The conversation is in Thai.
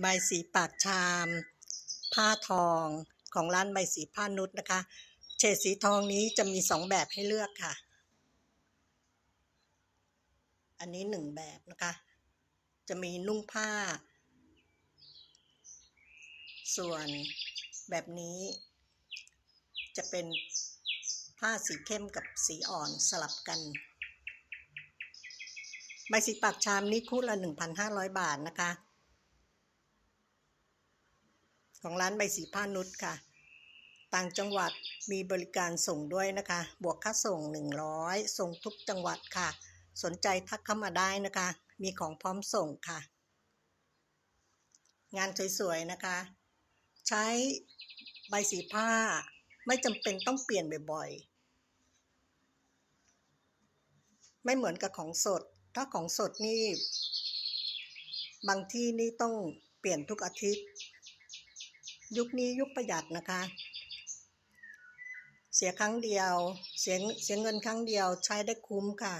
ใบสีปากชาม ผ้าทองของร้านใบสีผ้านุชนะคะ เฉดสีทองนี้จะมีสองแบบให้เลือกค่ะ อันนี้หนึ่งแบบนะคะ จะมีนุ่งผ้า ส่วนแบบนี้จะเป็นผ้าสีเข้มกับสีอ่อนสลับกัน ใบสีปากชามนี้คู่ละ 1,500 บาทนะคะ ของร้านใบสีผ้านุชค่ะ ต่างจังหวัดมีบริการส่งด้วยนะคะ บวกค่าส่ง 100 ส่งทุกจังหวัดค่ะ สนใจทักเข้ามาได้นะคะ มีของพร้อมส่งค่ะ งานสวยๆนะคะ ใช้ใบสีผ้า ไม่จำเป็นต้องเปลี่ยนบ่อยๆ ไม่เหมือนกับของสด ถ้าของสดนี่ บางที่นี่ต้องเปลี่ยนทุกอาทิตย์ ยุคนี้ยุคประหยัดนะคะ เสียครั้งเดียว เสียเสียเงินครั้งเดียวใช้ได้คุ้มค่ะ